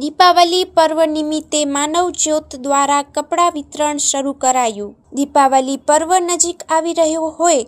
દીપાવલી પર્વ નિમિત્તે માનવ જ્યોત દ્વારા કપડાં વિતરણ શરૂ કરાયું. દીપાવલી પર્વ નજીક આવી રહ્યો હોય.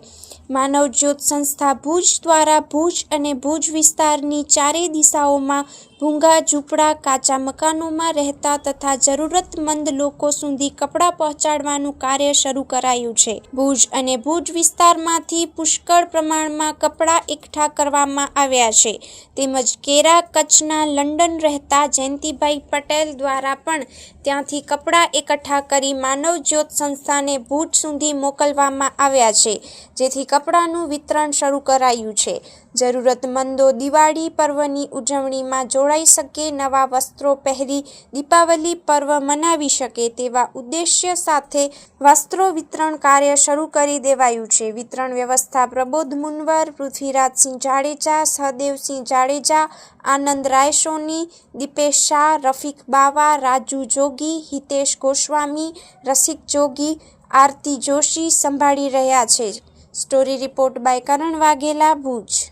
માનવ જ્યોત સંસ્થા ભુજ દ્વારા ભુજ અને ભુજ વિસ્તારની ચારેય દિશાઓમાં ભૂંગા, ઝૂંપડા, કાચા મકાનોમાં રહેતા તથા જરૂરતમંદ લોકો સુધી કપડાં પહોંચાડવાનું કાર્ય શરૂ કરાયું છે. ભુજ અને ભુજ વિસ્તારમાંથી પુષ્કળ પ્રમાણમાં કપડાં એકઠા કરવામાં આવ્યા છે. તેમજ કેરા કચ્છના લંડન રહેતા જયંતિભાઈ પટેલ દ્વારા પણ ત્યાંથી કપડાં એકઠા કરી માનવ જ્યોત સંસ્થાને ભુજ સુધી મોકલવામાં આવ્યા છે જેથી કપડાનું વિતરણ શરૂ કરાયું છે. જરૂરતમંદો દિવાળી પર્વની ઉજવણીમાં જોડાઈ શકે, નવા વસ્ત્રો પહેરી દીપાવલી પર્વ મનાવી શકે તેવા ઉદ્દેશ્ય સાથે વસ્ત્રો વિતરણ કાર્ય શરૂ કરી દેવાયું છે. વિતરણ વ્યવસ્થા પ્રબોધ મુનવર, પૃથ્વીરાજસિંહ જાડેજા, સહદેવસિંહ જાડેજા, આનંદ રાયસોની, દીપેશ શાહ, રફીક બાવા, રાજુ જોગી, હિતેશ ગોસ્વામી, રસિક જોગી, આરતી જોશી સંભાળી રહ્યા છે. Story report by Karan Vaghela, Bhuj.